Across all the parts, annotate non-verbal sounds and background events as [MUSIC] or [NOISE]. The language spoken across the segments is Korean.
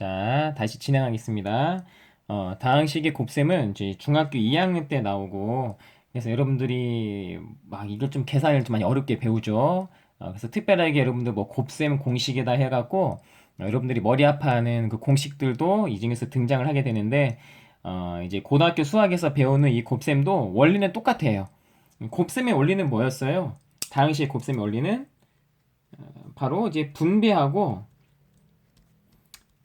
자, 다시 진행하겠습니다. 어, 다항식의 곱셈은 이제 중학교 2학년 때 나오고, 그래서 여러분들이 막 이걸 좀 계산을 좀 많이 어렵게 배우죠. 어, 그래서 특별하게 여러분들 뭐 곱셈 공식이다 해갖고, 어, 여러분들이 머리 아파하는 그 공식들도 이 중에서 등장을 하게 되는데, 어, 이제 고등학교 수학에서 배우는 이 곱셈도 원리는 똑같아요. 곱셈의 원리는 뭐였어요? 다항식의 곱셈의 원리는 어, 바로 이제 분배하고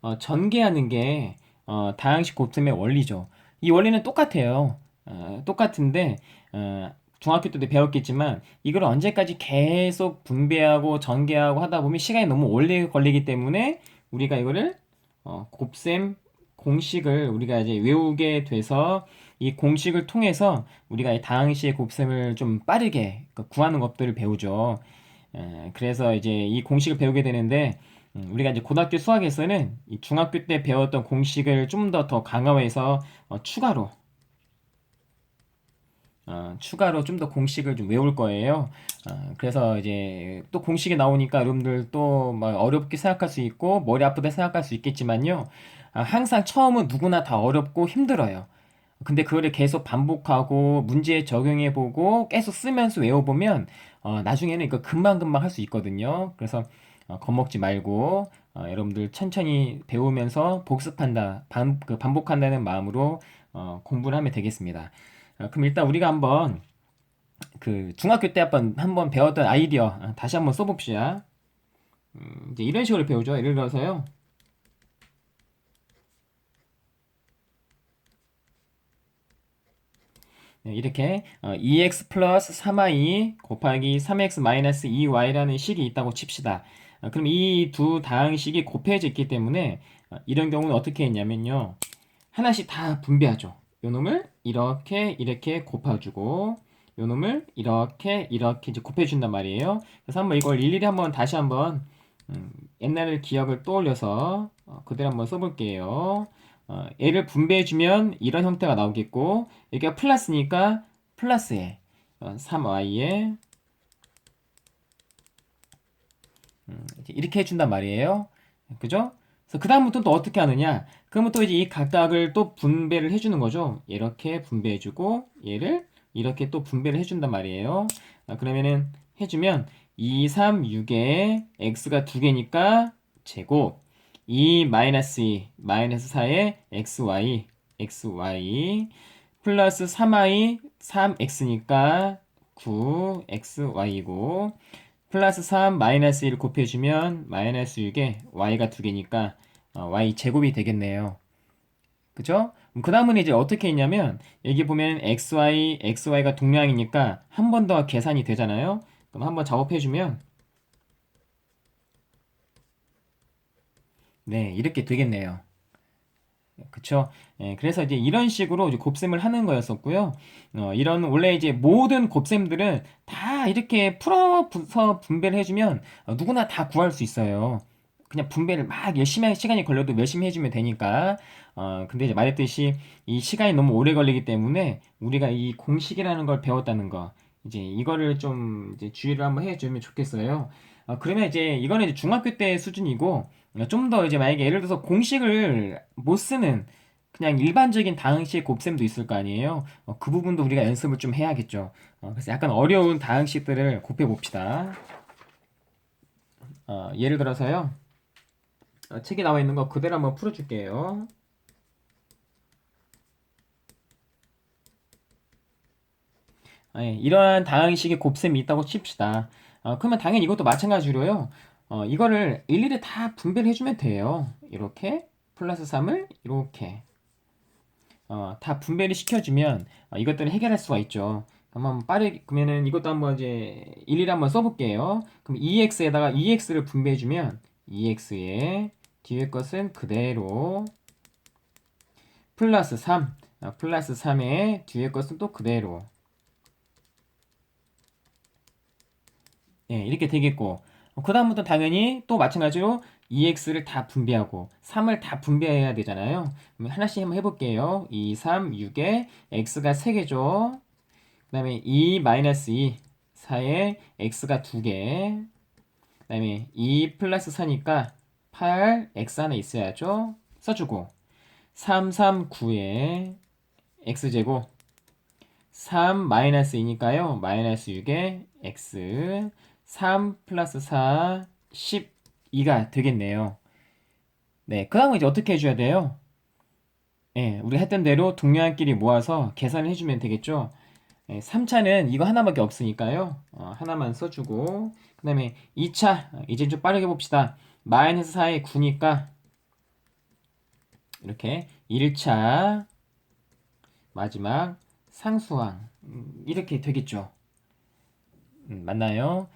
어, 전개하는 게 어, 다항식 곱셈의 원리죠. 이 원리는 똑같아요. 어, 똑같은데 어, 중학교 때도 배웠겠지만 이걸 언제까지 계속 분배하고 전개하고 하다 보면 시간이 너무 오래 걸리기 때문에 우리가 이거를 어, 곱셈 공식을 우리가 이제 외우게 돼서 이 공식을 통해서 우리가 이 다항식의 곱셈을 좀 빠르게 그 구하는 것들을 배우죠. 에, 그래서 이제 이 공식을 배우게 되는데 음, 우리가 이제 고등학교 수학에서는 이 중학교 때 배웠던 공식을 좀 더 더 강화해서 어, 추가로 어, 추가로 좀 더 공식을 좀 외울 거예요. 어, 그래서 이제 또 공식이 나오니까 여러분들 또 막 어렵게 생각할 수 있고 머리 아프다 생각할 수 있겠지만요. 아, 항상 처음은 누구나 다 어렵고 힘들어요. 근데 그거를 계속 반복하고 문제에 적용해 보고 계속 쓰면서 외워보면 어, 나중에는 이거 금방금방 할 수 있거든요. 그래서 어, 겁먹지 말고 어, 여러분들 천천히 배우면서 복습한다, 반, 그 반복한다는 마음으로 어, 공부를 하면 되겠습니다. 어, 그럼 일단 우리가 한번 그 중학교 때 한번 한번 배웠던 아이디어 어, 다시 한번 써봅시다. 음, 이제 이런 식으로 배우죠. 예를 들어서요. 네, 이렇게 어, 2x 플러스 3y 곱하기 3x 마이너스 2y라는 식이 있다고 칩시다. 어, 그럼 이 두 다항식이 곱해져 있기 때문에 어, 이런 경우는 어떻게 했냐면요. 하나씩 다 분배하죠. 요 놈을 이렇게 이렇게 곱해주고 요 놈을 이렇게 이렇게 이제 곱해준단 말이에요. 그래서 한번 이걸 일일이 한번 다시 한번 음, 옛날 기억을 떠올려서 어, 그대로 한번 써볼게요. 어, 얘를 분배해주면 이런 형태가 나오겠고 여기가 플러스니까 플러스에 어, 3y에 음, 이렇게 해준단 말이에요. 그죠? 그래서 그 다음부터 또 어떻게 하느냐? 그러면 또 이제 이 각각을 또 분배를 해주는 거죠. 이렇게 분배해주고 얘를 이렇게 또 분배를 해준단 말이에요. 아, 그러면은 해주면 2, 3, 6에 x가 두 개니까 제곱 2 마이너스 2 마이너스 4에 xy xy 플러스 3y 3x니까 9xy이고 플러스 3 마이너스 1 곱해주면 마이너스 6에 y가 두 개니까 어, y 제곱이 되겠네요. 그죠? 그 다음은 이제 어떻게 했냐면 여기 보면 xy, xy가 동량이니까 한 번 더 계산이 되잖아요. 그럼 한번 작업해주면 네 이렇게 되겠네요. 그쵸? 예, 그래서 이제 이런 식으로 이제 곱셈을 하는 거였었고요. 어, 이런 원래 이제 모든 곱셈들은 다 이렇게 풀어서 분배를 해주면 어, 누구나 다 구할 수 있어요. 그냥 분배를 막 열심히 할 시간이 걸려도 열심히 해주면 되니까. 어, 근데 이제 말했듯이 이 시간이 너무 오래 걸리기 때문에 우리가 이 공식이라는 걸 배웠다는 거, 이제 이거를 좀 이제 주의를 한번 해주면 좋겠어요. 어, 그러면 이제 이거는 이제 중학교 때 수준이고 좀 더 이제 만약에 예를 들어서 공식을 못 쓰는 그냥 일반적인 다항식 곱셈도 있을 거 아니에요. 어, 그 부분도 우리가 연습을 좀 해야겠죠. 어, 그래서 약간 어려운 다항식들을 곱해 봅시다. 어, 예를 들어서요. 어, 책에 나와 있는 거 그대로 한번 풀어줄게요. 아, 예, 이러한 다항식의 곱셈이 있다고 칩시다. 어, 그러면 당연히 이것도 마찬가지로요. 어, 이거를 일일이 다 분배를 해주면 돼요. 이렇게 플러스 3을 이렇게 어, 다 분배를 시켜주면 어, 이것들을 해결할 수가 있죠. 한번 빠르게 그러면은 이것도 한번 이제 일일이 한번 써볼게요. 그럼 2x에다가 2x를 분배해주면 2x에 뒤에 것은 그대로 플러스 3 어, 플러스 3에 뒤에 것은 또 그대로 예, 이렇게 되겠고 그 다음부터 당연히 또 마찬가지로 2x를 다 분배하고 3을 다 분배해야 되잖아요. 하나씩 한번 해볼게요. 2, 3, 6에 x가 3개죠. 그 다음에 2 마이너스 2 4에 x가 2개 그 다음에 2 플러스 4니까 8 x 하나 있어야죠. 써주고 3, 3, 9에 x제곱 3 마이너스 2니까요. 마이너스 6에 x 3 플러스 4 12가 되겠네요. 네, 그 다음은 이제 어떻게 해줘야 돼요? 예, 우리 했던 대로 동료한끼리 모아서 계산을 해주면 되겠죠? 예, 3차는 이거 하나밖에 없으니까요. 어, 하나만 써주고 그 다음에 2차 이제 좀 빠르게 봅시다. 마이너스 4에 9니까 이렇게 1차 마지막 상수항 음, 이렇게 되겠죠. 음, 맞나요?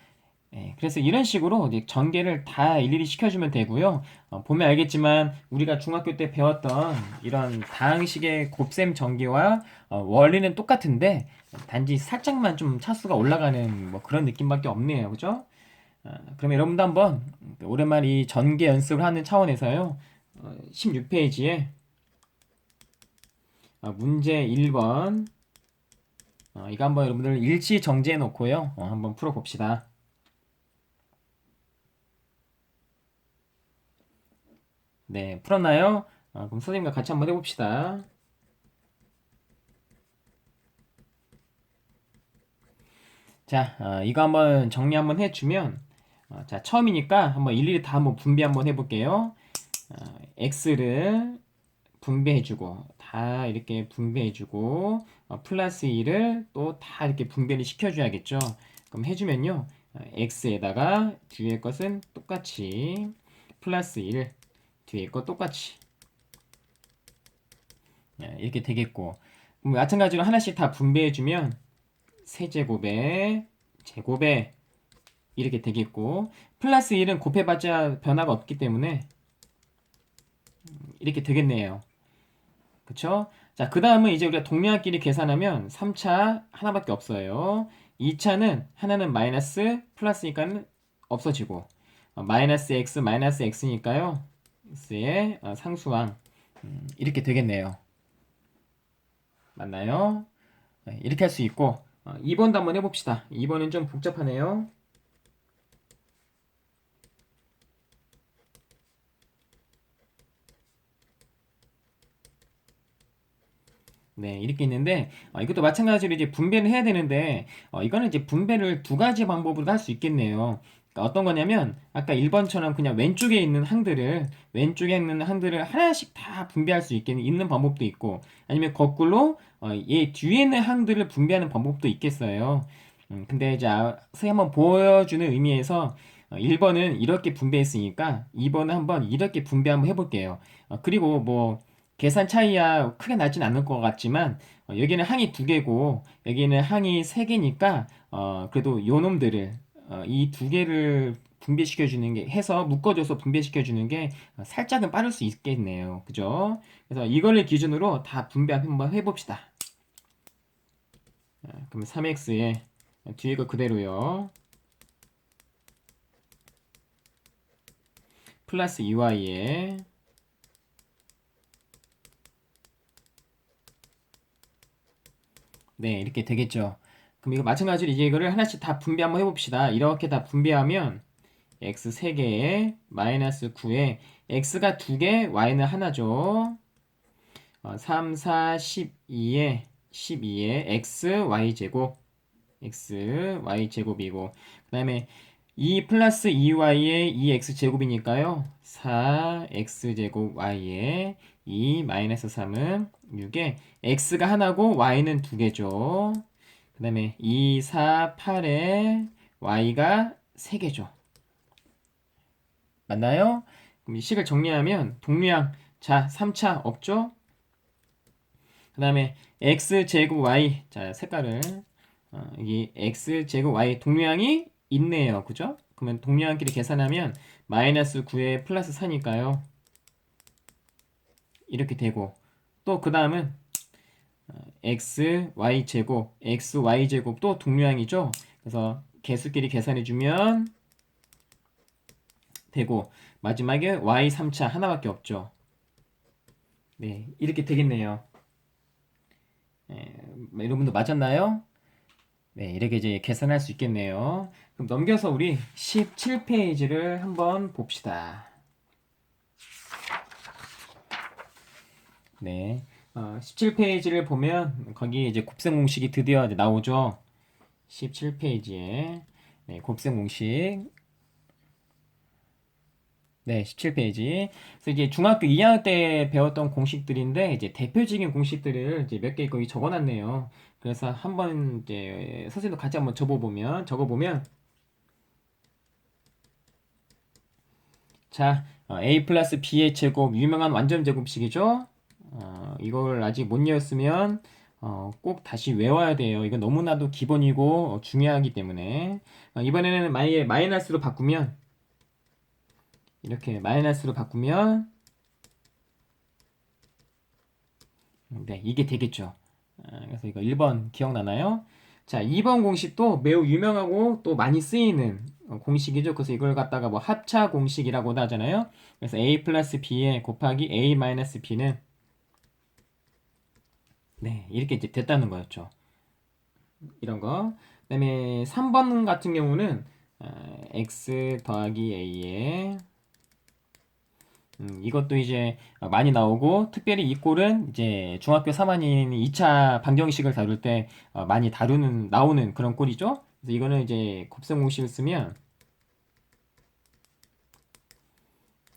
예, 그래서 이런 식으로 전개를 다 일일이 시켜주면 되고요. 어, 보면 알겠지만 우리가 중학교 때 배웠던 이런 다항식의 곱셈 전개와 어, 원리는 똑같은데 단지 살짝만 좀 차수가 올라가는 뭐 그런 느낌밖에 없네요. 그죠? 어, 그러면 여러분도 한번 오랜만에 이 전개 연습을 하는 차원에서요. 어, 16페이지에 어, 문제 1번 어, 이거 한번 여러분들 일치 정지해 놓고요. 어, 한번 풀어 봅시다. 네, 풀었나요? 어, 그럼 선생님과 같이 한번 해봅시다. 자, 어, 이거 한번 정리 한번 해주면, 어, 자, 처음이니까 한번 일일이 다 한번 분배 한번 해볼게요. 어, x를 분배해주고, 다 이렇게 분배해주고, 어, 플러스 2를 또 다 이렇게 분배를 시켜줘야겠죠. 그럼 해주면요, 어, x에다가 뒤에 것은 똑같이 플러스 1을 뒤에 거 똑같이 예, 이렇게 되겠고 뭐 마찬가지로 하나씩 다 분배해주면 세제곱에 제곱에 이렇게 되겠고 플러스 1은 곱해봤자 변화가 없기 때문에 이렇게 되겠네요 그쵸? 자, 그 다음은 이제 우리가 동량끼리 계산하면 3차 하나밖에 없어요. 2차는 하나는 마이너스 플러스니까는 없어지고 어, 마이너스 x 마이너스 x니까요. X의 어, 상수항 음, 이렇게 되겠네요. 맞나요? 네, 이렇게 할 수 있고 어, 2번도 한번 해봅시다. 2번은 좀 복잡하네요. 네, 이렇게 있는데 어, 이것도 마찬가지로 이제 분배를 해야 되는데 어, 이거는 이제 분배를 두 가지 방법으로 할 수 있겠네요. 어떤 거냐면 아까 1번처럼 그냥 왼쪽에 있는 항들을 왼쪽에 있는 항들을 하나씩 다 분배할 수 있게 있는 방법도 있고 아니면 거꾸로 어, 얘 뒤에 있는 항들을 분배하는 방법도 있겠어요. 음, 근데 이제 아, 선생님 한번 보여주는 의미에서 어, 1번은 이렇게 분배했으니까 2번은 한번 이렇게 분배 한번 해볼게요. 어, 그리고 뭐 계산 차이야 크게 나진 않을 것 같지만 어, 여기는 항이 두 개고 여기는 항이 세 개니까 어, 그래도 요 놈들을 어, 이두 개를 분배시켜 주는 게 해서 묶어줘서 분배시켜 주는 게 어, 살짝은 빠를 수 있겠네요. 그죠? 그래서 이거를 기준으로 다 분배 한번 해봅시다. 어, 그럼 3x에 뒤에 거 그대로요. 플러스 2y에 네, 이렇게 되겠죠. 그럼 이거 마찬가지로 이제 이거를 하나씩 다 분배 한번 해봅시다. 이렇게 다 분배하면 x 3개에 마이너스 9에 x가 2개, y는 하나죠. 어, 3, 4, 12에 12에 x, y 제곱 x, y 제곱이고 그 다음에 2 플러스 2y에 2x 제곱이니까요. 4x 제곱 y에 2 마이너스 3은 6에 x가 하나고 y는 두 개죠. 그 다음에 2, 4, 8에 y가 3개죠. 맞나요? 그럼 이 식을 정리하면 동류항 자 3차 없죠? 그 다음에 x제곱 y 자 색깔을 어, 여기 x제곱 y 동류항이 있네요. 그죠? 그러면 동류항끼리 계산하면 마이너스 9에 플러스 4니까요. 이렇게 되고 또 그 다음은 x, y 제곱, x, y 제곱 또 동류항이죠. 그래서 개수끼리 계산해 주면 되고 마지막에 y 3차 하나밖에 없죠. 네, 이렇게 되겠네요. 네, 여러분도 맞았나요? 네, 이렇게 이제 계산할 수 있겠네요. 그럼 넘겨서 우리 17페이지를 한번 봅시다. 네. 어, 17페이지를 보면 거기 이제 곱셈 공식이 드디어 이제 나오죠. 17페이지에 네, 곱셈 공식. 네, 17페이지. 그래서 이제 중학교 2학년 때 배웠던 공식들인데 이제 대표적인 공식들을 이제 몇 개 거기 적어 놨네요. 그래서 한번 이제 선생님도 같이 한번 적어 보면 적어 보면 자, 어, a 플러스 b의 제곱 유명한 완전 제곱식이죠. 어, 이걸 아직 못 외웠으면 어, 꼭 다시 외워야 돼요. 이건 너무나도 기본이고 어, 중요하기 때문에 어, 이번에는 마이, 마이너스로 바꾸면 이렇게 마이너스로 바꾸면 네, 이게 되겠죠. 아, 그래서 이거 1번 기억나나요? 자, 2번 공식도 매우 유명하고 또 많이 쓰이는 어, 공식이죠. 그래서 이걸 갖다가 뭐 합차 공식이라고도 하잖아요. 그래서 a 플러스 b에 곱하기 a 마이너스 b는 네, 이렇게 이제 됐다는 거였죠. 이런 거. 그다음에 3번 같은 경우는 어, x 더하기 a에 음, 이것도 이제 많이 나오고 특별히 이 꼴은 이제 중학교 3학년이 2차 방정식을 다룰 때 어, 많이 다루는 나오는 그런 꼴이죠. 그래서 이거는 이제 곱셈 공식을 쓰면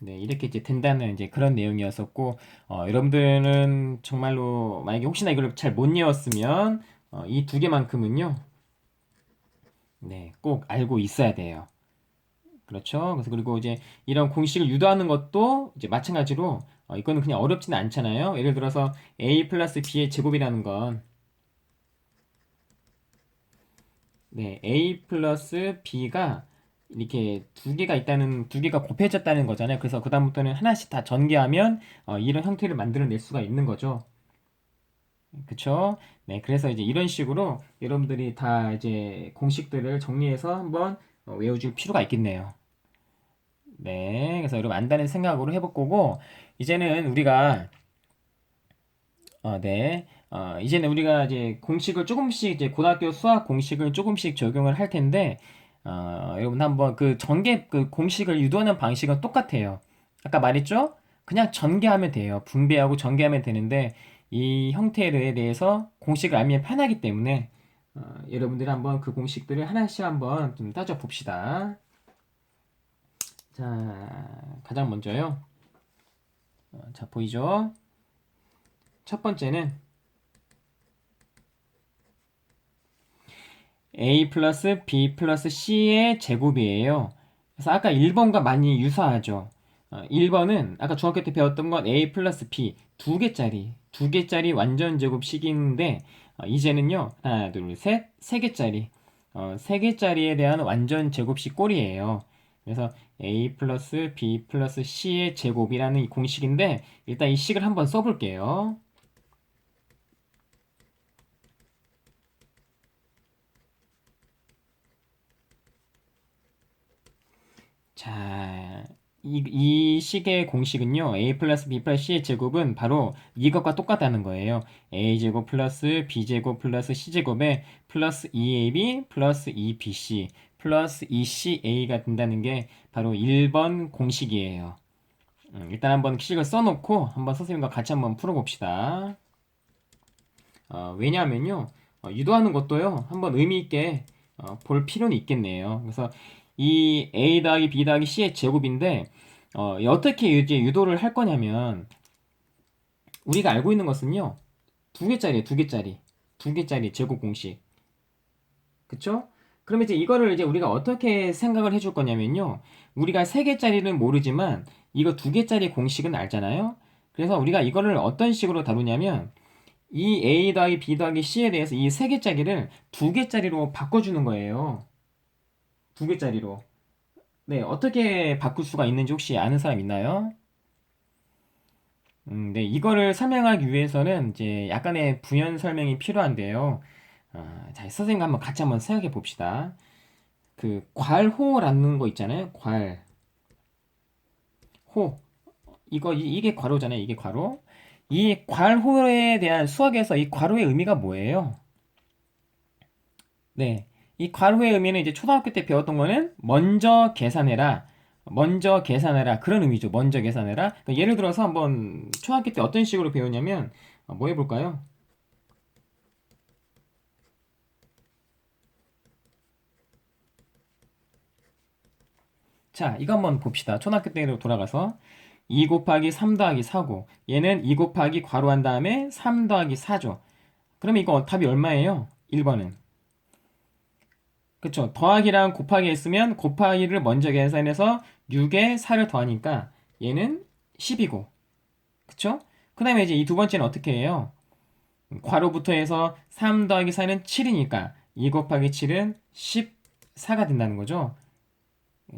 네, 이렇게 이제 된다는 이제 그런 내용이었었고 어, 여러분들은 정말로 만약에 혹시나 이걸 잘 못 외웠으면 어, 이 두 개만큼은요. 네, 꼭 알고 있어야 돼요. 그렇죠. 그래서 그리고 이제 이런 공식을 유도하는 것도 이제 마찬가지로 어, 이거는 그냥 어렵지는 않잖아요. 예를 들어서 a 플러스 b의 제곱이라는 건 네, a 플러스 b가 이렇게 두 개가 있다는 두 개가 곱해졌다는 거잖아요. 그래서 그 다음부터는 하나씩 다 전개하면 어, 이런 형태를 만들어낼 수가 있는 거죠. 그쵸? 네, 그래서 이제 이런 식으로 여러분들이 다 이제 공식들을 정리해서 한번 어, 외워줄 필요가 있겠네요. 네, 그래서 여러분 안다는 생각으로 해볼 거고 이제는 우리가 어, 네, 어, 이제는 우리가 이제 공식을 조금씩 이제 고등학교 수학 공식을 조금씩 적용을 할 텐데 어, 여러분 한번 그 전개 그 공식을 유도하는 방식은 똑같아요. 아까 말했죠? 그냥 전개하면 돼요. 분배하고 전개하면 되는데 이 형태에 대해서 공식을 알면 편하기 때문에 어, 여러분들이 한번 그 공식들을 하나씩 한번 좀 따져 봅시다. 자, 가장 먼저요. 어, 자, 보이죠? 첫 번째는 a 플러스 b 플러스 c의 제곱이에요. 그래서 아까 1번과 많이 유사하죠. 어, 1번은 아까 중학교 때 배웠던 건 a 플러스 b 두 개짜리 두 개짜리 완전 제곱식인데 어, 이제는요 하나 둘셋 세 개짜리 어, 세 개짜리에 대한 완전 제곱식 꼴이에요. 그래서 a 플러스 b 플러스 c의 제곱이라는 이 공식인데 일단 이 식을 한번 써볼게요. 자, 이, 이 식의 공식은요, a 플러스 b 플러스 c의 제곱은 바로 이것과 똑같다는 거예요. a 제곱 플러스 b 제곱 플러스 c 제곱에 플러스 2ab 플러스 2bc 플러스 2ca가 된다는 게 바로 1번 공식이에요. 음, 일단 한번 식을 써놓고 한번 선생님과 같이 한번 풀어봅시다. 어, 왜냐하면요, 어, 유도하는 것도요, 한번 의미 있게 어, 볼 필요는 있겠네요. 그래서 이 a 더하기 b 더하기 c의 제곱인데 어, 어떻게 이제 유도를 할 거냐면 우리가 알고 있는 것은요 두 개짜리예요 두 개짜리. 두 개짜리 제곱 공식. 그쵸? 그러면 이제 이거를 이제 우리가 어떻게 생각을 해줄 거냐면요 우리가 세 개짜리는 모르지만 이거 두 개짜리 공식은 알잖아요? 그래서 우리가 이거를 어떤 식으로 다루냐면 이 a 더하기 b 더하기 c에 대해서 이 세 개짜리를 두 개짜리로 바꿔주는 거예요 두 개짜리로. 네, 어떻게 바꿀 수가 있는지 혹시 아는 사람 있나요? 음, 네, 이거를 설명하기 위해서는 이제 약간의 부연 설명이 필요한데요. 어, 자, 선생님과 한번 같이 한번 생각해 봅시다. 그 괄호라는 거 있잖아요. 괄. 호. 이거 이, 게 괄호잖아요. 이게 괄호. 이 괄호에 대한 수학에서 이 괄호의 의미가 뭐예요? 네. 이 괄호의 의미는 이제 초등학교 때 배웠던 거는 먼저 계산해라. 먼저 계산해라 그런 의미죠. 먼저 계산해라. 그러니까 예를 들어서 한번 초등학교 때 어떤 식으로 배웠냐면 어, 뭐 해볼까요? 자, 이거 한번 봅시다. 초등학교 때로 돌아가서 2 곱하기 3 더하기 4고 얘는 2 곱하기 괄호 한 다음에 3 더하기 4죠. 그러면 이거 답이 얼마예요? 1번은. 그쵸. 더하기랑 곱하기 했으면 곱하기를 먼저 계산해서 6에 4를 더하니까 얘는 10이고. 그쵸? 그 다음에 이제 이 두 번째는 어떻게 해요? 괄호부터 해서 3 더하기 4는 7이니까 2 곱하기 7은 14가 된다는 거죠.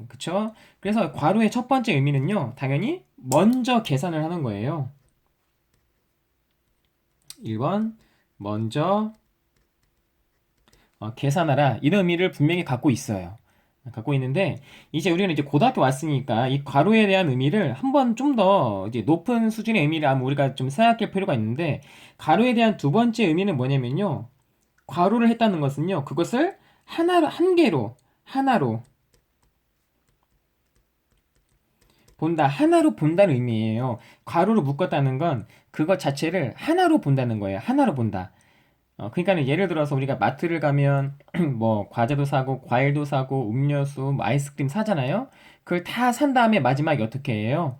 그쵸? 그래서 괄호의 첫 번째 의미는요, 당연히 먼저 계산을 하는 거예요. 1번, 먼저 어, 계산하라. 이런 의미를 분명히 갖고 있어요. 갖고 있는데, 이제 우리는 이제 고등학교 왔으니까 이 괄호에 대한 의미를 한번 좀 더 이제 높은 수준의 의미를 한번 우리가 좀 생각할 필요가 있는데, 괄호에 대한 두 번째 의미는 뭐냐면요. 괄호를 했다는 것은요, 그것을 하나로, 한 개로, 하나로, 본다. 하나로 본다는 의미예요. 괄호로 묶었다는 건 그것 자체를 하나로 본다는 거예요. 하나로 본다. 어, 그러니까 예를 들어서 우리가 마트를 가면 [CLEARS THROAT] 뭐 과자도 사고 과일도 사고 음료수, 뭐 아이스크림 사잖아요. 그걸 다 산 다음에 마지막에 어떻게 해요?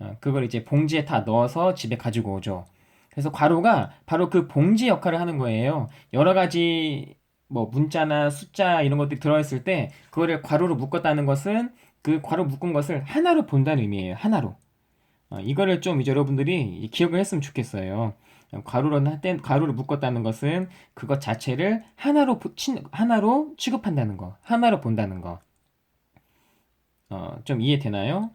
어, 그걸 이제 봉지에 다 넣어서 집에 가지고 오죠. 그래서 괄호가 바로 그 봉지 역할을 하는 거예요. 여러 가지 뭐 문자나 숫자 이런 것들이 들어있을 때 그거를 괄호로 묶었다는 것은 그 괄호 묶은 것을 하나로 본다는 의미예요. 하나로. 어, 이거를 좀 이제 여러분들이 기억을 했으면 좋겠어요. 괄호로 땐 괄호를 묶었다는 것은 그것 자체를 하나로 친, 하나로 취급한다는 거, 하나로 본다는 거. 어, 좀 이해되나요?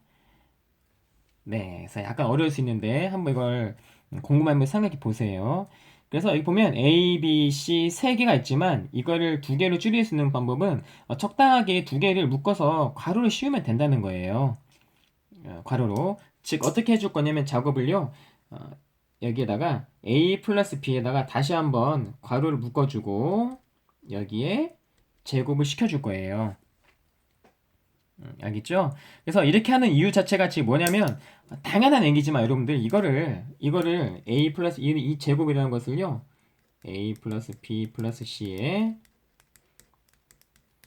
네, 그래서 약간 어려울 수 있는데 한번 이걸 궁금하면 생각해 보세요. 그래서 여기 보면 A, B, C 세 개가 있지만 이거를 두 개로 줄일 수 있는 방법은 어, 적당하게 두 개를 묶어서 괄호를 씌우면 된다는 거예요. 어, 괄호로. 즉 어떻게 해줄 거냐면 작업을요. 어, 여기에다가 A 플러스 B에다가 다시 한번 괄호를 묶어주고 여기에 제곱을 시켜줄 거예요. 음, 알겠죠? 그래서 이렇게 하는 이유 자체가 지금 뭐냐면 당연한 얘기지만 여러분들 이거를 이거를 a 플러스 이, 이 제곱이라는 것을요 a 플러스 b 플러스 c에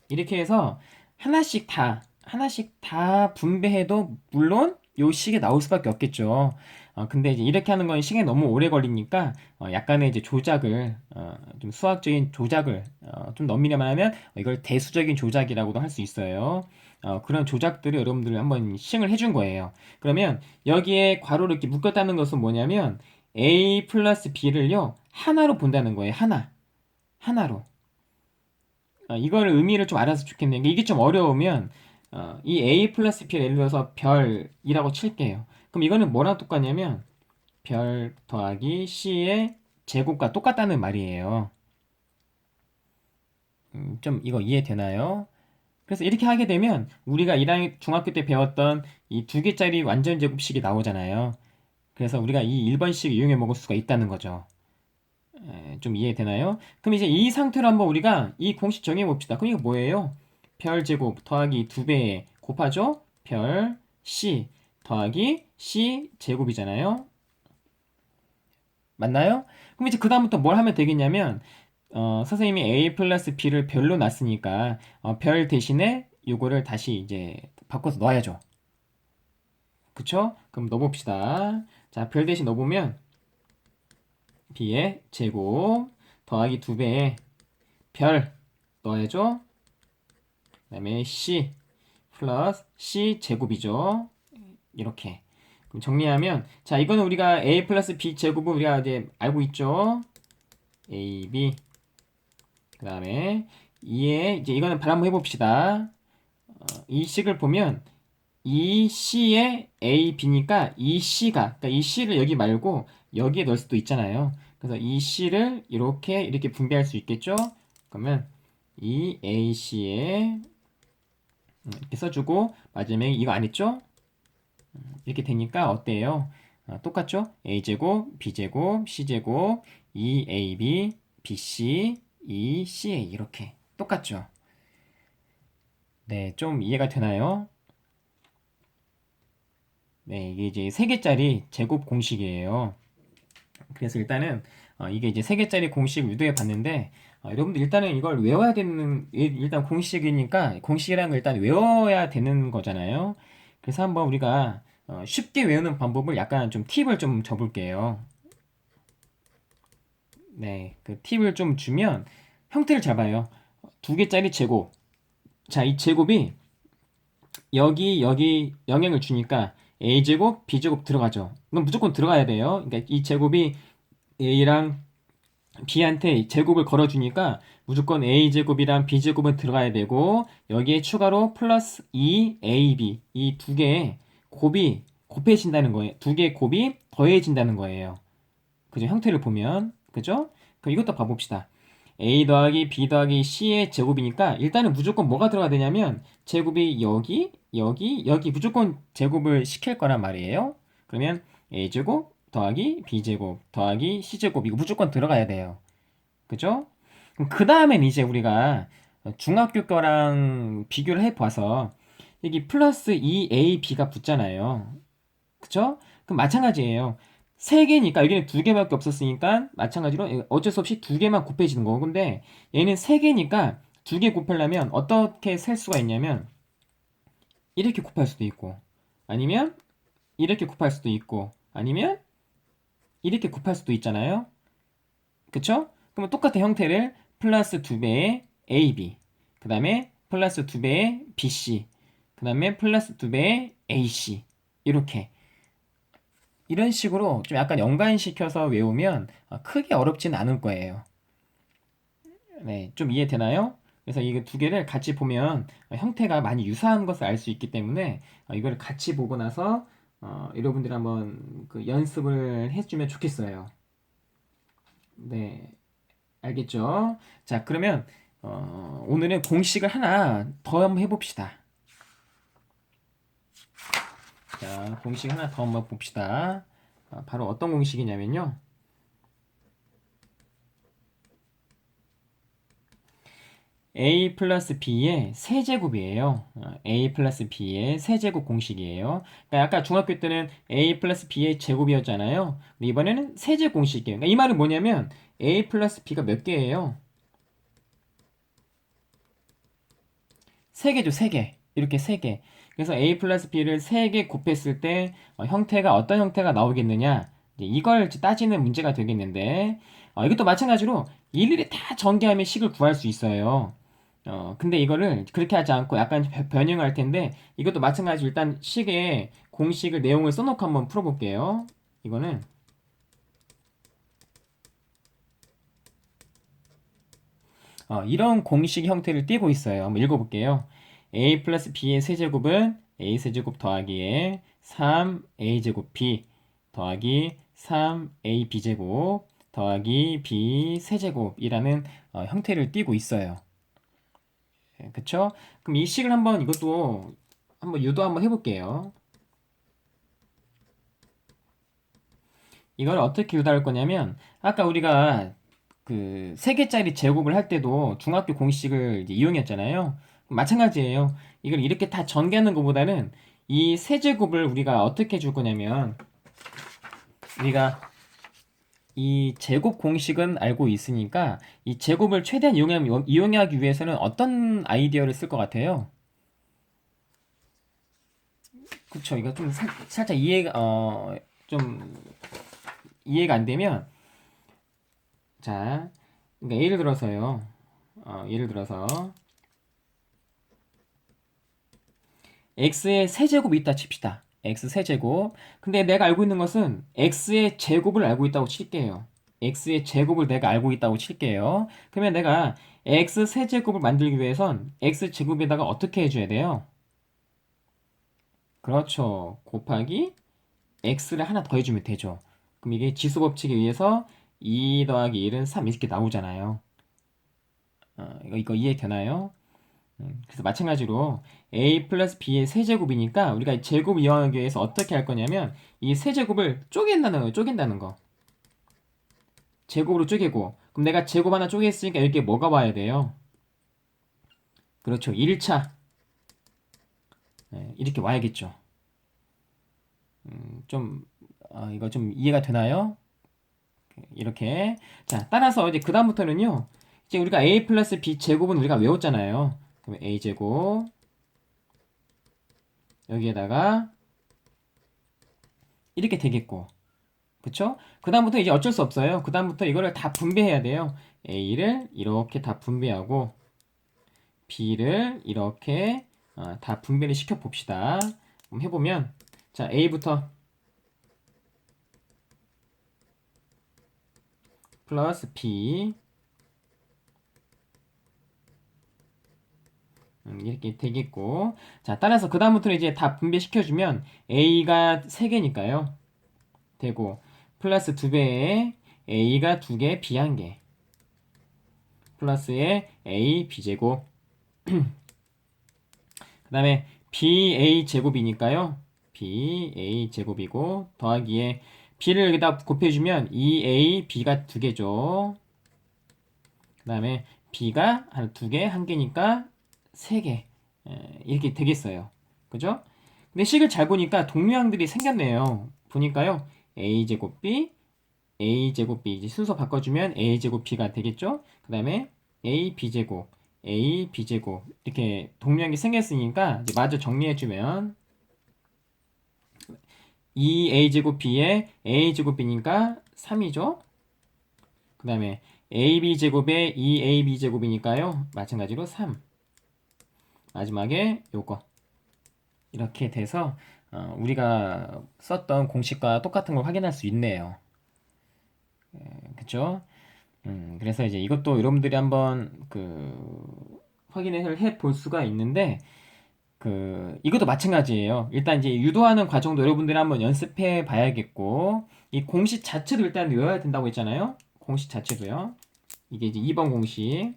이렇게 해서 하나씩 다 하나씩 다 분배해도 물론 요 식에 나올 수밖에 없겠죠. 어, 근데 이제 이렇게 하는 건 시간이 너무 오래 걸리니까 어, 약간의 이제 조작을 어, 좀 수학적인 조작을 어, 좀 넘기려 하면 이걸 대수적인 조작이라고도 할 수 있어요. 어, 그런 조작들을 여러분들 한번 시행을 해준 거예요. 그러면 여기에 괄호를 이렇게 묶었다는 것은 뭐냐면 a 플러스 b를요 하나로 본다는 거예요. 하나, 하나로. 어, 이걸 의미를 좀 알아서 좋겠네요. 이게 좀 어려우면 어, 이 a 플러스 b를 예를 들어서 별이라고 칠게요. 그럼 이거는 뭐랑 똑같냐면 별 더하기 c의 제곱과 똑같다는 말이에요. 음, 좀 이거 이해되나요? 그래서 이렇게 하게 되면 우리가 1학년 중학교 때 배웠던 이 두 개짜리 완전 제곱식이 나오잖아요. 그래서 우리가 이 1번식 이용해 먹을 수가 있다는 거죠. 에, 좀 이해되나요? 그럼 이제 이 상태로 한번 우리가 이 공식 정해 봅시다. 그럼 이거 뭐예요? 별 제곱 더하기 2배 곱하죠? 별 c 더하기 c 제곱이잖아요. 맞나요? 그럼 이제 그 다음부터 뭘 하면 되겠냐면 어, 선생님이 a 플러스 b를 별로 놨으니까 어, 별 대신에 이거를 다시 이제 바꿔서 넣어야죠. 그쵸? 그럼 넣어봅시다. 자, 별 대신 넣어보면 b의 제곱 더하기 2배의 별 넣어야죠. 그 다음에 c 플러스 c 제곱이죠. 이렇게. 그럼 정리하면 자 이거는 우리가 a 플러스 b 제곱은 우리가 이제 알고 있죠. a, b 그 다음에 2에 이제 이거는 발 한번 해봅시다. 어, 이 식을 보면 이 C에 A, B니까 이 C가 그러니까 이 C를 여기 말고 여기에 넣을 수도 있잖아요. 그래서 이 C를 이렇게 이렇게 분배할 수 있겠죠? 그러면 이 A, C에 음, 이렇게 써주고 마지막에 이거 안 했죠? 음, 이렇게 되니까 어때요? 어, 똑같죠? A제곱, B제곱, C제곱, 2AB, BC, E, C, A 이렇게 똑같죠? 네, 좀 이해가 되나요? 네, 이게 이제 세 개짜리 제곱 공식이에요. 그래서 일단은 어, 이게 이제 세 개짜리 공식 유도해 봤는데 어, 여러분들 일단은 이걸 외워야 되는 일- 일단 공식이니까 공식이라는 걸 일단 외워야 되는 거잖아요. 그래서 한번 우리가 어, 쉽게 외우는 방법을 약간 좀 팁을 좀 줘볼게요. 네, 그 팁을 좀 주면 형태를 잡아요. 두 개짜리 제곱. 자, 이 제곱이 여기 여기 영향을 주니까 a제곱, b제곱 들어가죠. 그럼 무조건 들어가야 돼요. 그러니까 이 제곱이 a랑 b한테 제곱을 걸어주니까 무조건 a제곱이랑 b제곱은 들어가야 되고 여기에 추가로 플러스 2ab 이 두 개의 곱이 곱해진다는 거예요. 두 개의 곱이 더해진다는 거예요. 그죠? 형태를 보면 그죠? 그럼 이것도 봐봅시다. a 더하기 b 더하기 c의 제곱이니까 일단은 무조건 뭐가 들어가야 되냐면 제곱이 여기 여기 여기 무조건 제곱을 시킬 거란 말이에요. 그러면 a제곱 더하기 b제곱 더하기 c제곱 이거 무조건 들어가야 돼요. 그죠? 그 다음엔 이제 우리가 중학교 거랑 비교를 해봐서 여기 플러스 2ab가 붙잖아요. 그쵸? 그럼 마찬가지예요. 세 개니까 여기는 두 개밖에 없었으니까 마찬가지로 어쩔 수 없이 두 개만 곱해지는 거고 근데 얘는 세 개니까 두 개 곱하려면 어떻게 셀 수가 있냐면 이렇게 곱할 수도 있고 아니면 이렇게 곱할 수도 있고 아니면 이렇게 곱할 수도 있잖아요. 그쵸? 그러면 똑같은 형태를 플러스 2배의 AB 그 다음에 플러스 2배의 BC 그 다음에 플러스 2배의 AC 이렇게 이런 식으로 좀 약간 연관시켜서 외우면 어, 크게 어렵진 않을 거예요. 네, 좀 이해되나요? 그래서 이거 두 개를 같이 보면 어, 형태가 많이 유사한 것을 알 수 있기 때문에 어, 이걸 같이 보고 나서 어, 여러분들 한번 그 연습을 해주면 좋겠어요. 네, 알겠죠? 자, 그러면 어, 오늘은 공식을 하나 더 한번 해봅시다. 자, 공식 하나 더 한번 봅시다. 아, 바로 어떤 공식이냐면요. A 플러스 b의 세제곱이에요. 어, a 플러스 b의 세제곱 공식이에요. 그러니까 아까 중학교 때는 a 플러스 b의 제곱이었잖아요. 근데 이번에는 세제 공식이에요. 그러니까 이 말은 뭐냐면 a 플러스 b가 몇 개예요? 세 개죠, 세 개. 이렇게 세 개. 그래서 a 플러스 b를 3개 곱했을 때 어, 형태가 어떤 형태가 나오겠느냐 이걸 따지는 문제가 되겠는데 어, 이것도 마찬가지로 일일이 다 전개하면 식을 구할 수 있어요. 어, 근데 이거를 그렇게 하지 않고 약간 변- 변형할 텐데 이것도 마찬가지로 일단 식의 공식을 내용을 써놓고 한번 풀어볼게요. 이거는 어, 이런 공식 형태를 띠고 있어요. 한번 읽어볼게요. a 플러스 b의 세제곱은 a 세제곱 더하기에 3a제곱 b 더하기 3ab제곱 더하기 b 세제곱이라는 어, 형태를 띠고 있어요. 예, 그쵸? 그럼 이 식을 한번 이것도 한번 유도 한번 해볼게요. 이걸 어떻게 유도할 거냐면 아까 우리가 그세 개짜리 제곱을 할 때도 중학교 공식을 이제 이용했잖아요. 마찬가지예요. 이걸 이렇게 다 전개하는 것보다는 이 세제곱을 우리가 어떻게 줄 거냐면 우리가 이 제곱 공식은 알고 있으니까 이 제곱을 최대한 이용하, 이용하기 위해서는 어떤 아이디어를 쓸 것 같아요? 그쵸. 이거 좀 살, 살짝 이해가, 어, 좀 이해가 안 되면 자, 그러니까 예를 들어서요. 어, 예를 들어서 x의 세제곱이 있다 칩시다. X 세제곱. 근데 내가 알고 있는 것은 x의 제곱을 알고 있다고 칠게요. x의 제곱을 내가 알고 있다고 칠게요. 그러면 내가 x 세제곱을 만들기 위해선 x 제곱에다가 어떻게 해줘야 돼요? 그렇죠. 곱하기 x를 하나 더 해주면 되죠. 그럼 이게 지수 법칙에 의해서 2 더하기 1은 3 이렇게 나오잖아요. 어, 이거, 이거 이해 되나요? 음, 그래서 마찬가지로 a 플러스 b의 세제곱이니까 우리가 제곱 이용하기 위해서 어떻게 할 거냐면 이 세제곱을 쪼갠다는 거예요. 쪼갠다는 거. 제곱으로 쪼개고 그럼 내가 제곱 하나 쪼갰으니까 여기에 뭐가 와야 돼요? 그렇죠. 1차 네, 이렇게 와야겠죠. 음, 좀 어, 이거 좀 이해가 되나요? 이렇게 자 따라서 이제 그 다음부터는요 이제 우리가 a 플러스 b 제곱은 우리가 외웠잖아요 그럼 a 제곱. 여기에다가 이렇게 되겠고. 그쵸? 그 다음부터 이제 어쩔 수 없어요. 그 다음부터 이거를 다 분배해야 돼요. A를 이렇게 다 분배하고 b를 이렇게 어, 다 분배를 시켜 봅시다. 해보면 자 a부터 플러스 b 음, 이렇게 되겠고. 자 따라서 그 다음부터는 이제 다 분배시켜주면 a가 3개니까요. 되고 플러스 2배에 a가 2개 b 1개. 플러스에 a b제곱. [CLEARS THROAT] 그 다음에 ba 제곱이니까요. B a 제곱이고 더하기에 b를 여기다 곱해주면 2a b가 2개죠. 그 다음에 b가 한 2개, 1개니까 3개 이렇게 되겠어요. 그죠? 근데 식을 잘 보니까 동류항들이 생겼네요. 보니까요. A제곱 b a제곱 b. 이제 순서 바꿔주면 a제곱 b가 되겠죠? 그 다음에 a b제곱 a b제곱. 이렇게 동류항이 생겼으니까 이제 마저 정리해주면 2a제곱 b에 a제곱 b니까 3이죠? 그 다음에 ab제곱에 2ab제곱이니까요. 마찬가지로 3 마지막에 요거 이렇게 돼서 어, 우리가 썼던 공식과 똑같은 걸 확인할 수 있네요. 예, 그쵸? 음, 그래서 이제 이것도 여러분들이 한번 그 확인을 해 볼 수가 있는데 그 이것도 마찬가지예요. 일단 이제 유도하는 과정도 여러분들이 한번 연습해 봐야겠고 이 공식 자체도 일단 외워야 된다고 했잖아요. 공식 자체도요. 이게 이제 2번 공식.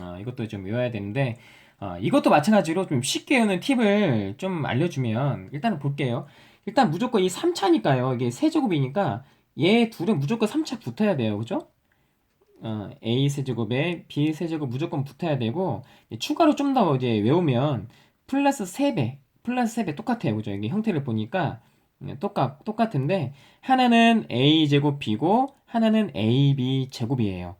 어, 이것도 좀 외워야 되는데 어, 이것도 마찬가지로 좀 쉽게 외우는 팁을 좀 알려주면 일단은 볼게요. 일단 무조건 이 3차니까요. 이게 세제곱이니까 얘 둘은 무조건 3차 붙어야 돼요. 그죠? 어, a 세제곱에 b 세제곱 무조건 붙어야 되고 추가로 좀 더 이제 외우면 플러스 3배 플러스 3배 똑같아요. 그죠? 이게 형태를 보니까 네, 똑같, 똑같은데 하나는 a 제곱 b고 하나는 ab 제곱이에요.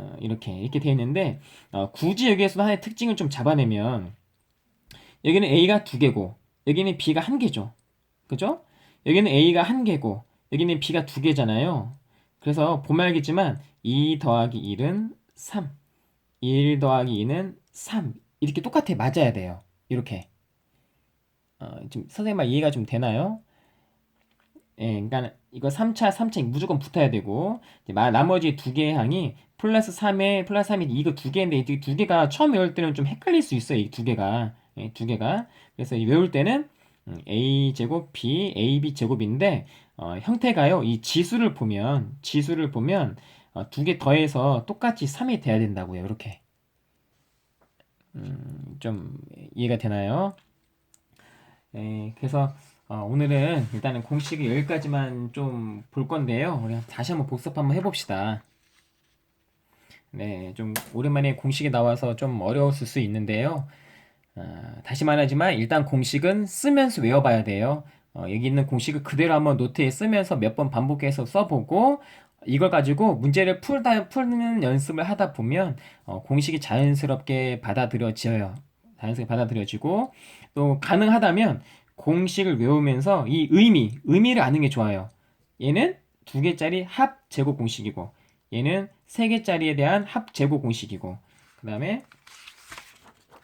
어, 이렇게 이렇게 되어 있는데 어, 굳이 여기에서 하나의 특징을 좀 잡아내면 여기는 a가 두 개고 여기는 b가 한 개죠. 그죠? 여기는 a가 한 개고 여기는 b가 두 개잖아요. 그래서 보면 알겠지만 2 더하기 1은 3 1 더하기 2는 3 이렇게 똑같아 맞아야 돼요. 이렇게 어, 좀 선생님 말 이해가 좀 되나요? 예, 그러니까 이거 3차, 3차 무조건 붙어야 되고 나머지 두 개의 항이 플러스 3에 플러스 3이 이거 두 개인데 이 두 개가 처음 외울 때는 좀 헷갈릴 수 있어요. 이 두 개가 예, 두 개가 그래서 외울 때는 음, a 제곱 b ab 제곱인데 어, 형태가요. 이 지수를 보면 지수를 보면 어, 두 개 더해서 똑같이 3이 돼야 된다고요. 이렇게 음, 좀 이해가 되나요? 예, 그래서 어, 오늘은 일단은 공식을 여기까지만 좀 볼 건데요. 우리 다시 한번 복습 한번 해봅시다. 네, 좀 오랜만에 공식이 나와서 좀 어려웠을 수 있는데요. 어, 다시 말하지만 일단 공식은 쓰면서 외워봐야 돼요. 어, 여기 있는 공식을 그대로 한번 노트에 쓰면서 몇 번 반복해서 써보고 이걸 가지고 문제를 풀다 푸는 연습을 하다 보면 어, 공식이 자연스럽게 받아들여져요. 자연스럽게 받아들여지고 또 가능하다면 공식을 외우면서 이 의미, 의미를 아는 게 좋아요. 얘는 두 개짜리 합 제곱 공식이고 얘는 세 개짜리에 대한 합 제곱 공식이고 그 다음에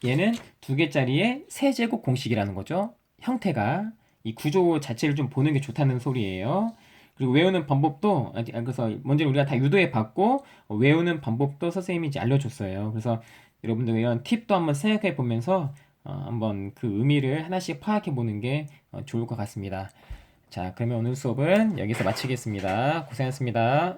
얘는 두 개짜리의 세제곱 공식이라는 거죠. 형태가 이 구조 자체를 좀 보는 게 좋다는 소리예요. 그리고 외우는 방법도 아, 그래서 먼저 우리가 다 유도해 봤고 외우는 방법도 선생님이 이제 알려줬어요. 그래서 여러분들 이런 팁도 한번 생각해 보면서 어, 한번 그 의미를 하나씩 파악해 보는 게 어, 좋을 것 같습니다. 자, 그러면 오늘 수업은 여기서 마치겠습니다. 고생하셨습니다.